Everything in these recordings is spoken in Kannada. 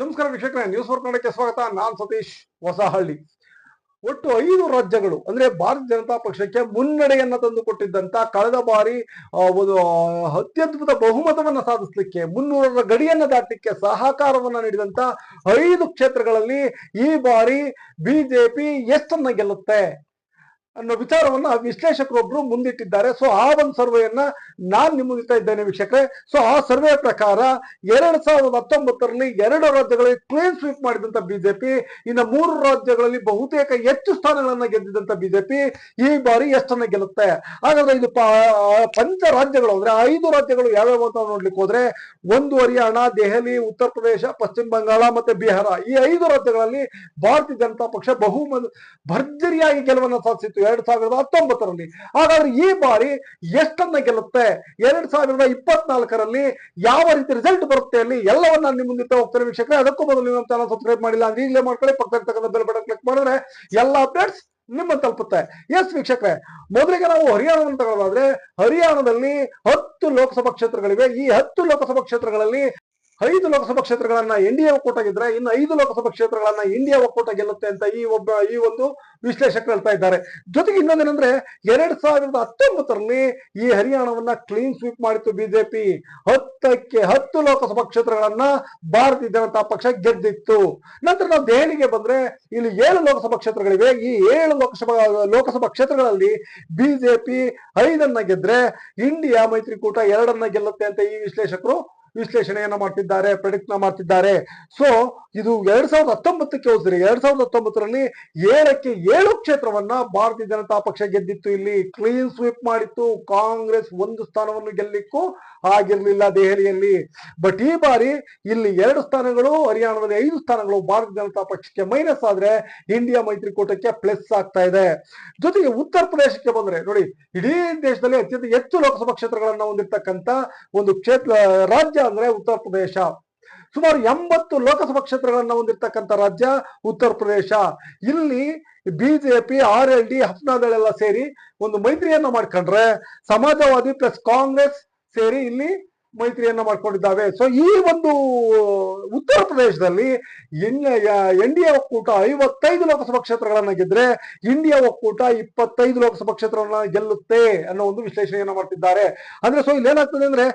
ನಮಸ್ಕಾರ ವೀಕ್ಷಕರೇ ನ್ಯೂಸ್ ಫೋರ್ ಕನ್ನಡಕ್ಕೆ ಸ್ವಾಗತ. ನಾನ್ ಸತೀಶ್ ಹೊಸಹಳ್ಳಿ. ಒಟ್ಟು ಐದು ರಾಜ್ಯಗಳು, ಅಂದ್ರೆ ಭಾರತೀಯ ಜನತಾ ಪಕ್ಷಕ್ಕೆ ಮುನ್ನಡೆಯನ್ನ ತಂದು ಕೊಟ್ಟಿದ್ದಂತ ಕಳೆದ ಬಾರಿ ಒಂದು ಅತ್ಯದ್ಭುತ ಬಹುಮತವನ್ನ ಸಾಧಿಸಲಿಕ್ಕೆ, ಮುನ್ನೂರರ ಗಡಿಯನ್ನ ದಾಟಲಿಕ್ಕೆ ಸಹಕಾರವನ್ನ ನೀಡಿದಂತ ಐದು ಕ್ಷೇತ್ರಗಳಲ್ಲಿ ಈ ಬಾರಿ ಬಿಜೆಪಿ ಎಷ್ಟನ್ನ ಗೆಲ್ಲುತ್ತೆ? ಅನ್ನೋ ವಿಚಾರವನ್ನ ವಿಶ್ಲೇಷಕರೊಬ್ರು ಮುಂದಿಟ್ಟಿದ್ದಾರೆ. ಸೊ ಆ ಒಂದು ಸರ್ವೆಯನ್ನ ನಾನ್ ಮುಂದಿಡ್ತಾ ಇದ್ದೇನೆ ವೀಕ್ಷಕರೇ. ಸೊ ಆ ಸರ್ವೆ ಪ್ರಕಾರ ಎರಡ್ ಸಾವಿರದ ಹತ್ತೊಂಬತ್ತರಲ್ಲಿ ಎರಡು ರಾಜ್ಯಗಳಲ್ಲಿ ಕ್ಲೀನ್ ಸ್ವೀಪ್ ಮಾಡಿದಂತ ಬಿಜೆಪಿ ಇನ್ನು ಮೂರು ರಾಜ್ಯಗಳಲ್ಲಿ ಬಹುತೇಕ ಹೆಚ್ಚು ಸ್ಥಾನಗಳನ್ನ ಗೆದ್ದಿದಂತ ಬಿಜೆಪಿ ಈ ಬಾರಿ ಎಷ್ಟನ್ನ ಗೆಲ್ಲುತ್ತೆ? ಹಾಗಾದ್ರೆ ಇದು ಪಂಚ ರಾಜ್ಯಗಳು ಅಂದ್ರೆ ಐದು ರಾಜ್ಯಗಳು ಯಾವ್ಯಾವ ಅಂತ ನೋಡ್ಲಿಕ್ಕೆ ಹೋದ್ರೆ ಒಂದು ಹರಿಯಾಣ, ದೆಹಲಿ, ಉತ್ತರ ಪ್ರದೇಶ, ಪಶ್ಚಿಮ ಬಂಗಾಳ ಮತ್ತೆ ಬಿಹಾರ. ಈ ಐದು ರಾಜ್ಯಗಳಲ್ಲಿ ಭಾರತೀಯ ಜನತಾ ಪಕ್ಷ ಬಹು ಭರ್ಜರಿಯಾಗಿ ಗೆಲುವನ್ನ ಸಾಧಿಸಿತ್ತು. ಎರಡ್ ಸಾವಿರದ ಹತ್ತೊಂಬತ್ತರಲ್ಲಿ. ಹಾಗಾದ್ರೆ ಈ ಬಾರಿ ಎಷ್ಟನ್ನ ಗೆಲ್ಲುತ್ತೆ? ಎರಡ್ ಸಾವಿರದ ಇಪ್ಪತ್ನಾಲ್ಕರಲ್ಲಿ ಯಾವ ರೀತಿ ರಿಸಲ್ಟ್ ಬರುತ್ತೆ ಅಲ್ಲಿ? ಎಲ್ಲವನ್ನ ನಿಮ್ಮ ಮುಂದೆ ಹೋಗ್ತಾರೆ ವೀಕ್ಷಕರೇ. ಅದಕ್ಕೂ ಮೊದಲು ನಮ್ಮ ಚಾನಲ್ ಸಬ್ಸ್ಕ್ರೈಬ್ ಮಾಡಿಲ್ಲ ಅಂದ್ರೆ ಈಗಲೇ ಮಾಡ್ಕೊಳ್ಳಿ. ಪಕ್ಕದಲ್ಲಿ ಬೆಲ್ ಬಟನ್ ಕ್ಲಿಕ್ ಮಾಡಿದ್ರೆ ಎಲ್ಲ ಅಪ್ಡೇಟ್ಸ್ ನಿಮ್ಮ ತಲುಪುತ್ತೆ. ಎಸ್ ವೀಕ್ಷಕರೇ, ಮೊದಲಿಗೆ ನಾವು ಹರಿಯಾಣವನ್ನು ತಗೊಳ್ಳೋದಾದ್ರೆ ಹರಿಯಾಣದಲ್ಲಿ ಹತ್ತು ಲೋಕಸಭಾ ಕ್ಷೇತ್ರಗಳಿವೆ. ಈ ಹತ್ತು ಲೋಕಸಭಾ ಕ್ಷೇತ್ರಗಳಲ್ಲಿ ಐದು ಲೋಕಸಭಾ ಕ್ಷೇತ್ರಗಳನ್ನ ಎನ್ ಡಿ ಎ ಗೆದ್ರೆ ಇನ್ನು ಐದು ಲೋಕಸಭಾ ಕ್ಷೇತ್ರಗಳನ್ನ ಇಂಡಿಯಾ ಒಕ್ಕೂಟ ಗೆಲ್ಲುತ್ತೆ ಅಂತ ಈ ಒಬ್ಬ, ಈ ಒಂದು ವಿಶ್ಲೇಷಕರು ಹೇಳ್ತಾ ಇದ್ದಾರೆ. ಜೊತೆಗೆ ಇನ್ನೊಂದೇನಂದ್ರೆ ಎರಡ್ ಸಾವಿರದ ಹತ್ತೊಂಬತ್ತರಲ್ಲಿ ಈ ಹರಿಯಾಣವನ್ನ ಕ್ಲೀನ್ ಸ್ವೀಪ್ ಮಾಡಿತ್ತು ಬಿಜೆಪಿ ಹತ್ತಕ್ಕೆ ಹತ್ತು ಲೋಕಸಭಾ ಕ್ಷೇತ್ರಗಳನ್ನ ಭಾರತೀಯ ಜನತಾ ಪಕ್ಷ ಗೆದ್ದಿತ್ತು. ನಂತರ ನಾವು ದೆಹಲಿಗೆ ಬಂದ್ರೆ ಇಲ್ಲಿ ಏಳು ಲೋಕಸಭಾ ಕ್ಷೇತ್ರಗಳಿವೆ. ಈ ಏಳು ಲೋಕಸಭಾ ಲೋಕಸಭಾ ಕ್ಷೇತ್ರಗಳಲ್ಲಿ ಬಿಜೆಪಿ ಐದನ್ನ ಗೆದ್ರೆ ಇಂಡಿಯಾ ಮೈತ್ರಿಕೂಟ ಎರಡನ್ನ ಗೆಲ್ಲುತ್ತೆ ಅಂತ ಈ ವಿಶ್ಲೇಷಕರು ವಿಶ್ಲೇಷಣೆಯನ್ನ ಮಾಡ್ತಿದ್ದಾರೆ ಪ್ರೆಡಿಕ್ಟ್ ಮಾಡ್ತಿದ್ದಾರೆ. ಸೊ ಇದು ಎರಡ್ ಸಾವಿರದ ಹತ್ತೊಂಬತ್ತಕ್ಕೆ ಹೋದ್ರೆ ಎರಡ್ ಸಾವಿರದ ಹತ್ತೊಂಬತ್ತರಲ್ಲಿ ಏಳಕ್ಕೆ ಏಳು ಕ್ಷೇತ್ರವನ್ನ ಭಾರತೀಯ ಜನತಾ ಪಕ್ಷ ಗೆದ್ದಿತ್ತು. ಇಲ್ಲಿ ಕ್ಲೀನ್ ಸ್ವೀಪ್ ಮಾಡಿತ್ತು. ಕಾಂಗ್ರೆಸ್ ಒಂದು ಸ್ಥಾನವನ್ನು ಗೆಲ್ಲಿಕ್ಕೂ ಆಗಿರ್ಲಿಲ್ಲ ದೆಹಲಿಯಲ್ಲಿ. ಬಟ್ ಈ ಬಾರಿ ಇಲ್ಲಿ ಎರಡು ಸ್ಥಾನಗಳು, ಹರಿಯಾಣದಲ್ಲಿ ಐದು ಸ್ಥಾನಗಳು ಭಾರತೀಯ ಜನತಾ ಪಕ್ಷಕ್ಕೆ ಮೈನಸ್ ಆದ್ರೆ ಇಂಡಿಯಾ ಮೈತ್ರಿಕೂಟಕ್ಕೆ ಪ್ಲಸ್ ಆಗ್ತಾ ಇದೆ. ಜೊತೆಗೆ ಉತ್ತರ ಪ್ರದೇಶಕ್ಕೆ ಬಂದ್ರೆ ನೋಡಿ, ಇಡೀ ದೇಶದಲ್ಲಿ ಅತ್ಯಂತ ಹೆಚ್ಚು ಲೋಕಸಭಾ ಕ್ಷೇತ್ರಗಳನ್ನ ಹೊಂದಿರತಕ್ಕಂತ ಒಂದು ಕ್ಷೇತ್ರ, ರಾಜ್ಯ ಅಂದ್ರೆ ಉತ್ತರ ಪ್ರದೇಶ. ಸುಮಾರು ಎಂಬತ್ತು ಲೋಕಸಭಾ ಕ್ಷೇತ್ರಗಳನ್ನು ಹೊಂದಿರತಕ್ಕಂತ ರಾಜ್ಯ, ಉತ್ತರ ಪ್ರದೇಶ. ಇಲ್ಲಿ ಬಿಜೆಪಿ ಆರ್ ಎಲ್ ಡಿ ಹಫ್ನಾದಳೆಲ್ಲ ಸೇರಿ ಒಂದು ಮೈತ್ರಿಯನ್ನ ಮಾಡ್ಕೊಂಡ್ರೆ ಸಮಾಜವಾದಿ ಪ್ಲಸ್ ಕಾಂಗ್ರೆಸ್ ಸೇರಿ ಇಲ್ಲಿ ಮೈತ್ರಿಯನ್ನ ಮಾಡ್ಕೊಂಡಿದ್ದಾವೆ. ಸೊ ಈ ಒಂದು ಉತ್ತರ ಪ್ರದೇಶದಲ್ಲಿ ಎನ್ ಡಿ ಎ ಒಕ್ಕೂಟ ಐವತ್ತೈದು ಲೋಕಸಭಾ ಕ್ಷೇತ್ರಗಳನ್ನ ಗೆದ್ರೆ ಇಂಡಿಯಾ ಒಕ್ಕೂಟ ಇಪ್ಪತ್ತೈದು ಲೋಕಸಭಾ ಕ್ಷೇತ್ರಗಳನ್ನ ಗೆಲ್ಲುತ್ತೆ ಅನ್ನೋ ಒಂದು ವಿಶ್ಲೇಷಣೆಯನ್ನ ಮಾಡ್ತಿದ್ದಾರೆ. ಅಂದ್ರೆ ಸೊ ಇಲ್ಲಿ ಏನಾಗ್ತದೆ ಅಂದ್ರೆ,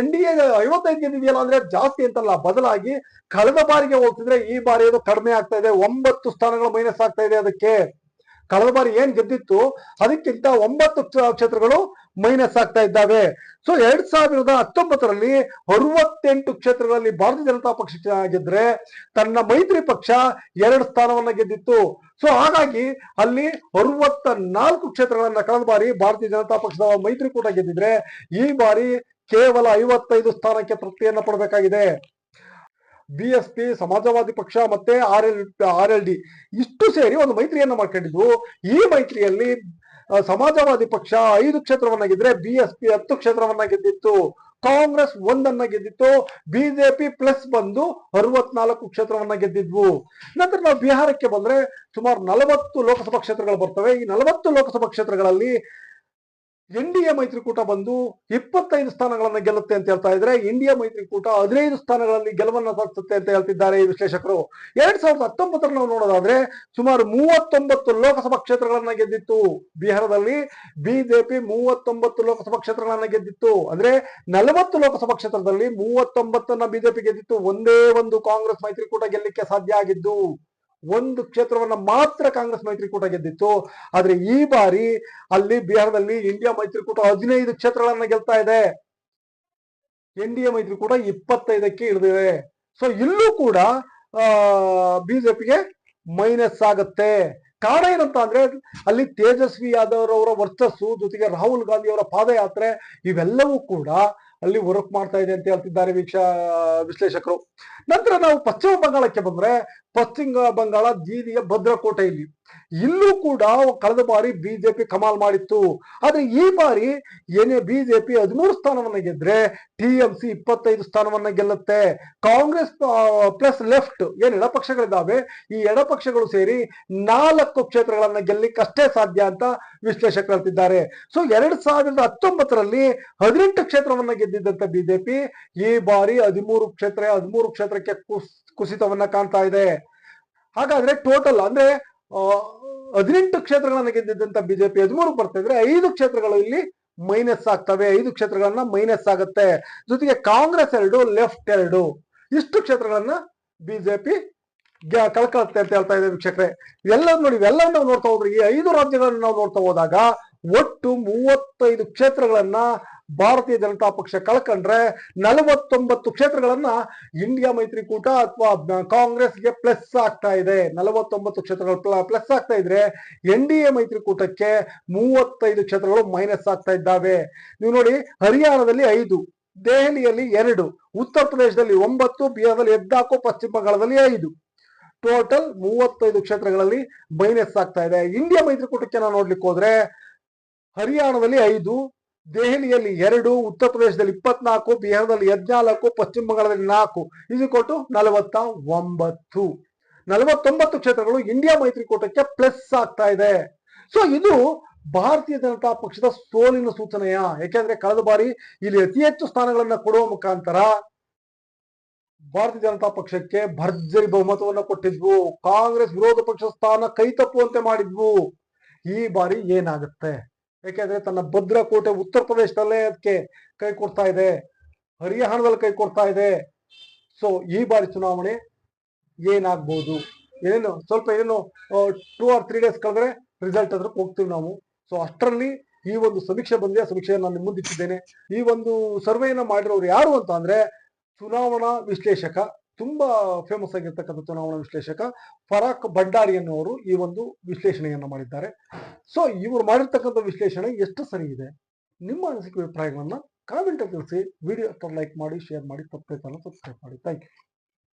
ಎನ್ ಡಿ ಎ ಐವತ್ತೈದು ಗೆದ್ದಿದೆಯಲ್ಲ ಅಂದ್ರೆ ಜಾಸ್ತಿ ಅಂತಲ್ಲ, ಬದಲಾಗಿ ಕಳೆದ ಬಾರಿಗೆ ಹೋಗ್ತಿದ್ರೆ ಈ ಬಾರಿ ಅದು ಕಡಿಮೆ ಆಗ್ತಾ ಇದೆ. ಒಂಬತ್ತು ಸ್ಥಾನಗಳು ಮೈನಸ್ ಆಗ್ತಾ ಇದೆ ಅದಕ್ಕೆ. ಕಳೆದ ಬಾರಿ ಏನ್ ಗೆದ್ದಿತ್ತು? ಅದಕ್ಕಿಂತ ಒಂಬತ್ತು ಕ್ಷೇತ್ರಗಳು ಮೈನಸ್ ಆಗ್ತಾ ಇದ್ದಾವೆ. ಸೊ ಎರಡ್ ಸಾವಿರದ ಹತ್ತೊಂಬತ್ತರಲ್ಲಿ ಅರವತ್ತೆಂಟು ಕ್ಷೇತ್ರಗಳಲ್ಲಿ ಭಾರತೀಯ ಜನತಾ ಪಕ್ಷ ಗೆದ್ರೆ ತನ್ನ ಮೈತ್ರಿ ಪಕ್ಷ ಎರಡು ಸ್ಥಾನವನ್ನ ಗೆದ್ದಿತ್ತು. ಸೊ ಹಾಗಾಗಿ ಅಲ್ಲಿ ಅರವತ್ತ ನಾಲ್ಕು ಕ್ಷೇತ್ರಗಳನ್ನ ಕಳೆದ ಬಾರಿ ಭಾರತೀಯ ಜನತಾ ಪಕ್ಷದ ಮೈತ್ರಿಕೂಟ ಗೆದ್ದಿದ್ರೆ ಈ ಬಾರಿ ಕೇವಲ ಐವತ್ತೈದು ಸ್ಥಾನಕ್ಕೆ ತೃಪ್ತಿಯನ್ನ ಪಡಬೇಕಾಗಿದೆ. ಬಿ ಎಸ್ ಪಿ ಸಮಾಜವಾದಿ ಪಕ್ಷ ಮತ್ತೆ R L R L D ಇಷ್ಟು ಸೇರಿ ಒಂದು ಮೈತ್ರಿಯನ್ನ ಮಾಡ್ಕೊಂಡಿದ್ವು. ಈ ಮೈತ್ರಿಯಲ್ಲಿ ಸಮಾಜವಾದಿ ಪಕ್ಷ ಐದು ಕ್ಷೇತ್ರವನ್ನ ಗೆದ್ರೆ ಬಿ ಎಸ್ ಪಿ ಹತ್ತು ಕ್ಷೇತ್ರವನ್ನ ಗೆದ್ದಿತ್ತು. ಕಾಂಗ್ರೆಸ್ ಒಂದನ್ನ ಗೆದ್ದಿತ್ತು. ಬಿಜೆಪಿ ಪ್ಲಸ್ ಬಂದು ಅರವತ್ನಾಲ್ಕು ಕ್ಷೇತ್ರವನ್ನ ಗೆದ್ದಿದ್ವು. ನಂತರ ನಾವು ಬಿಹಾರಕ್ಕೆ ಬಂದ್ರೆ ಸುಮಾರು ನಲವತ್ತು ಲೋಕಸಭಾ ಕ್ಷೇತ್ರಗಳು ಬರ್ತವೆ. ಈ ನಲವತ್ತು ಲೋಕಸಭಾ ಕ್ಷೇತ್ರಗಳಲ್ಲಿ ಎನ್ ಡಿ ಎ ಮೈತ್ರಿಕೂಟ ಬಂದು ಇಪ್ಪತ್ತೈದು ಸ್ಥಾನಗಳನ್ನು ಗೆಲ್ಲುತ್ತೆ ಅಂತ ಹೇಳ್ತಾ ಇದ್ರೆ ಇಂಡಿಯಾ ಮೈತ್ರಿಕೂಟ ಹದಿನೈದು ಸ್ಥಾನಗಳಲ್ಲಿ ಗೆಲುವನ್ನ ಸಾಧಿಸುತ್ತೆ ಅಂತ ಹೇಳ್ತಿದ್ದಾರೆ ಈ ವಿಶ್ಲೇಷಕರು. ಎರಡ್ ಸಾವಿರದ ಹತ್ತೊಂಬತ್ತರ ನಾವು ನೋಡೋದಾದ್ರೆ ಸುಮಾರು ಮೂವತ್ತೊಂಬತ್ತು ಲೋಕಸಭಾ ಕ್ಷೇತ್ರಗಳನ್ನ ಗೆದ್ದಿತ್ತು. ಬಿಹಾರದಲ್ಲಿ ಬಿಜೆಪಿ ಮೂವತ್ತೊಂಬತ್ತು ಲೋಕಸಭಾ ಕ್ಷೇತ್ರಗಳನ್ನ ಗೆದ್ದಿತ್ತು. ಅಂದ್ರೆ ನಲವತ್ತು ಲೋಕಸಭಾ ಕ್ಷೇತ್ರದಲ್ಲಿ ಮೂವತ್ತೊಂಬತ್ತನ್ನ ಬಿಜೆಪಿ ಗೆದ್ದಿತ್ತು. ಒಂದೇ ಒಂದು ಕಾಂಗ್ರೆಸ್ ಮೈತ್ರಿಕೂಟ ಗೆಲ್ಲಕ್ಕೆ ಸಾಧ್ಯ ಆಗಿದ್ದು. ಒಂದು ಕ್ಷೇತ್ರವನ್ನ ಮಾತ್ರ ಕಾಂಗ್ರೆಸ್ ಮೈತ್ರಿಕೂಟ ಗೆದ್ದಿತ್ತು. ಆದ್ರೆ ಈ ಬಾರಿ ಅಲ್ಲಿ ಬಿಹಾರದಲ್ಲಿ ಇಂಡಿಯಾ ಮೈತ್ರಿಕೂಟ ಹದಿನೈದು ಕ್ಷೇತ್ರಗಳನ್ನ ಗೆಲ್ತಾ ಇದೆ. ಎನ್ ಡಿ ಎ ಮೈತ್ರಿಕೂಟ ಇಪ್ಪತ್ತೈದಕ್ಕೆ ಇಳಿದಿದೆ. ಸೊ ಇಲ್ಲೂ ಕೂಡ ಬಿಜೆಪಿಗೆ ಮೈನಸ್ ಆಗುತ್ತೆ. ಕಾರಣ ಏನಂತ ಅಂದ್ರೆ, ಅಲ್ಲಿ ತೇಜಸ್ವಿ ಯಾದವ್ ಅವರ ವರ್ಚಸ್ಸು, ಜೊತೆಗೆ ರಾಹುಲ್ ಗಾಂಧಿ ಅವರ ಪಾದಯಾತ್ರೆ, ಇವೆಲ್ಲವೂ ಕೂಡ ಅಲ್ಲಿ ವರ್ಕ್ ಮಾಡ್ತಾ ಇದೆ ಅಂತ ಹೇಳ್ತಿದ್ದಾರೆ ವೀಕ್ಷ, ವಿಶ್ಲೇಷಕರು. ನಂತರ ನಾವು ಪಶ್ಚಿಮ ಬಂಗಾಳಕ್ಕೆ ಬಂದ್ರೆ, ಪಶ್ಚಿಮ ಬಂಗಾಳ ಭದ್ರಕೋಟೆ ಭದ್ರಕೋಟೆಯಲ್ಲಿ ಇಲ್ಲೂ ಕೂಡ ಕಳೆದ ಬಾರಿ ಬಿಜೆಪಿ ಕಮಾಲ್ ಮಾಡಿತ್ತು. ಆದ್ರೆ ಈ ಬಾರಿ ಏನೇ ಬಿಜೆಪಿ ಹದಿಮೂರು ಸ್ಥಾನವನ್ನ ಗೆದ್ರೆ ಟಿ ಎಂ ಸಿ ಇಪ್ಪತ್ತೈದು ಸ್ಥಾನವನ್ನ ಗೆಲ್ಲುತ್ತೆ. ಕಾಂಗ್ರೆಸ್ ಪ್ಲಸ್ ಲೆಫ್ಟ್ ಏನ್ ಎಡಪಕ್ಷಗಳಿದ್ದಾವೆ ಈ ಎಡಪಕ್ಷಗಳು ಸೇರಿ ನಾಲ್ಕು ಕ್ಷೇತ್ರಗಳನ್ನ ಗೆಲ್ಲಿಕ್ಕಷ್ಟೇ ಸಾಧ್ಯ ಅಂತ ವಿಶ್ಲೇಷಕರು ಹೇಳ್ತಿದ್ದಾರೆ. ಸೊ ಎರಡ್ ಸಾವಿರದ ಹತ್ತೊಂಬತ್ತರಲ್ಲಿ ಹದಿನೆಂಟು ಕ್ಷೇತ್ರವನ್ನ ಗೆದ್ದಿದ್ದಂತ ಬಿಜೆಪಿ ಈ ಬಾರಿ ಹದಿಮೂರು ಕ್ಷೇತ್ರ, ಹದಿಮೂರು ಕ್ಷೇತ್ರಕ್ಕೆ ಕುಸ್, ಕುಸಿತವನ್ನ ಕಾಣ್ತಾ ಇದೆ. ಹಾಗಾದ್ರೆ ಟೋಟಲ್ ಅಂದ್ರೆ ಹದಿನೆಂಟು ಕ್ಷೇತ್ರಗಳನ್ನು ಗೆದ್ದಿದ್ದಂತ ಬಿಜೆಪಿ ಹದಿಮೂರು ಬರ್ತಾ ಇದ್ರೆ ಐದು ಕ್ಷೇತ್ರಗಳು ಇಲ್ಲಿ ಮೈನಸ್ ಆಗ್ತವೆ, ಐದು ಕ್ಷೇತ್ರಗಳನ್ನ ಮೈನಸ್ ಆಗುತ್ತೆ. ಜೊತೆಗೆ ಕಾಂಗ್ರೆಸ್ ಎರಡು, ಲೆಫ್ಟ್ ಎರಡು. ಇಷ್ಟು ಕ್ಷೇತ್ರಗಳನ್ನ ಬಿಜೆಪಿ ಕಳ್ಕೊಳ್ಳುತ್ತೆ ಅಂತ ಹೇಳ್ತಾ ಇದೆ ವೀಕ್ಷಕರೇ. ಇವೆಲ್ಲ ನೋಡಿ ಇವೆಲ್ಲ ನಾವು ನೋಡ್ತಾ ಹೋದ್ರೆ ಈ ಐದು ರಾಜ್ಯಗಳನ್ನ ನಾವು ನೋಡ್ತಾ ಹೋದಾಗ ಒಟ್ಟು ಮೂವತ್ತೈದು ಕ್ಷೇತ್ರಗಳನ್ನ ಭಾರತೀಯ ಜನತಾ ಪಕ್ಷ ಕಳ್ಕೊಂಡ್ರೆ ನಲವತ್ತೊಂಬತ್ತು ಕ್ಷೇತ್ರಗಳನ್ನ ಇಂಡಿಯಾ ಮೈತ್ರಿಕೂಟ ಅಥವಾ ಕಾಂಗ್ರೆಸ್ಗೆ ಪ್ಲಸ್ ಆಗ್ತಾ ಇದೆ. ನಲವತ್ತೊಂಬತ್ತು ಕ್ಷೇತ್ರಗಳು ಪ್ಲಸ್ ಆಗ್ತಾ ಇದ್ರೆ ಎನ್ ಡಿ ಎ ಮೈತ್ರಿಕೂಟಕ್ಕೆ ಮೂವತ್ತೈದು ಕ್ಷೇತ್ರಗಳು ಮೈನಸ್ ಆಗ್ತಾ ಇದ್ದಾವೆ. ನೀವು ನೋಡಿ, ಹರಿಯಾಣದಲ್ಲಿ ಐದು, ದೆಹಲಿಯಲ್ಲಿ ಎರಡು, ಉತ್ತರ ಪ್ರದೇಶದಲ್ಲಿ ಒಂಬತ್ತು, ಬಿಹಾರದಲ್ಲಿ ಎದ್ದಾಕು ಪಶ್ಚಿಮ ಬಂಗಾಳದಲ್ಲಿ ಐದು. ಟೋಟಲ್ ಮೂವತ್ತೈದು ಕ್ಷೇತ್ರಗಳಲ್ಲಿ ಮೈನಸ್ ಆಗ್ತಾ ಇದೆ. ಇಂಡಿಯಾ ಮೈತ್ರಿಕೂಟಕ್ಕೆ ನಾವು ನೋಡ್ಲಿಕ್ಕೆ ಹೋದ್ರೆ ಹರಿಯಾಣದಲ್ಲಿ ಐದು ದೆಹಲಿಯಲ್ಲಿ ಎರಡು, ಉತ್ತರ ಪ್ರದೇಶದಲ್ಲಿ ಇಪ್ಪತ್ನಾಲ್ಕು, ಬಿಹಾರದಲ್ಲಿ ಹದ್ನಾಲ್ಕು, ಪಶ್ಚಿಮ ಬಂಗಾಳದಲ್ಲಿ ನಾಲ್ಕು. ಇದು ಕೊಟ್ಟು ನಲವತ್ತ ಒಂಬತ್ತು ನಲವತ್ತೊಂಬತ್ತು ಕ್ಷೇತ್ರಗಳು ಇಂಡಿಯಾ ಮೈತ್ರಿಕೂಟಕ್ಕೆ ಪ್ಲಸ್ ಆಗ್ತಾ ಇದೆ. ಸೊ ಇದು ಭಾರತೀಯ ಜನತಾ ಪಕ್ಷದ ಸೋಲಿನ ಸೂಚನೆಯ? ಯಾಕೆಂದ್ರೆ ಕಳೆದ ಬಾರಿ ಇಲ್ಲಿ ಅತಿ ಹೆಚ್ಚು ಸ್ಥಾನಗಳನ್ನ ಕೊಡುವ ಮುಖಾಂತರ ಭಾರತೀಯ ಜನತಾ ಪಕ್ಷಕ್ಕೆ ಭರ್ಜರಿ ಬಹುಮತವನ್ನ ಕೊಟ್ಟಿದ್ವು. ಕಾಂಗ್ರೆಸ್ ವಿರೋಧ ಪಕ್ಷ ಸ್ಥಾನ ಕೈ ತಪ್ಪುವಂತೆ ಮಾಡಿದ್ವು. ಈ ಬಾರಿ ಏನಾಗುತ್ತೆ? ಯಾಕೆಂದ್ರೆ ತನ್ನ ಭದ್ರಕೋಟೆ ಉತ್ತರ ಪ್ರದೇಶದಲ್ಲೇ ಅದಕ್ಕೆ ಕೈ ಕೊಡ್ತಾ ಇದೆ. ಹರಿಯಾಣದಲ್ಲಿ ಕೈ ಕೊಡ್ತಾ ಇದೆ. ಸೊ ಈ ಬಾರಿ ಚುನಾವಣೆ ಏನಾಗ್ಬೋದು? ಏನು ಸ್ವಲ್ಪ ಏನು ಟೂ ಆರ್ ತ್ರೀ ಡೇಸ್ ಕಳೆದ್ರೆ ರಿಸಲ್ಟ್ ಅದ್ರಕ್ಕೆ ಹೋಗ್ತೀವಿ ನಾವು. ಸೊ ಅಷ್ಟರಲ್ಲಿ ಈ ಒಂದು ಸಮೀಕ್ಷೆ ಬಂದಿದೆ. ಸಮೀಕ್ಷೆಯನ್ನು ನಾನು ಮುಂದಿಟ್ಟಿದ್ದೇನೆ ಈ ಒಂದು ಸರ್ವೆಯನ್ನ ಮಾಡಿರೋರು ಯಾರು ಅಂತ ಅಂದ್ರೆ ಚುನಾವಣಾ ವಿಶ್ಲೇಷಕ ತುಂಬಾ ಫೇಮಸ್ ಆಗಿರ್ತಕ್ಕಂಥ ಚುನಾವಣಾ ವಿಶ್ಲೇಷಕ ಫರಾಕ್ ಭಂಡಾರಿ ಅನ್ನುವರು ಈ ಒಂದು ವಿಶ್ಲೇಷಣೆಯನ್ನು ಮಾಡಿದ್ದಾರೆ. ಸೊ ಇವರು ಮಾಡಿರ್ತಕ್ಕಂಥ ವಿಶ್ಲೇಷಣೆ ಎಷ್ಟು ಸರಿ ಇದೆ? ನಿಮ್ಮ ಅನಿಸಿಕೆ ಅಭಿಪ್ರಾಯಗಳನ್ನ ಕಾಮೆಂಟ್ ತಿಳಿಸಿ ವಿಡಿಯೋ ಲೈಕ್ ಮಾಡಿ ಶೇರ್ ಮಾಡಿ ತಪ್ಪೇ ಸಬ್ಸ್ಕ್ರೈಬ್ ಮಾಡಿ. Thank you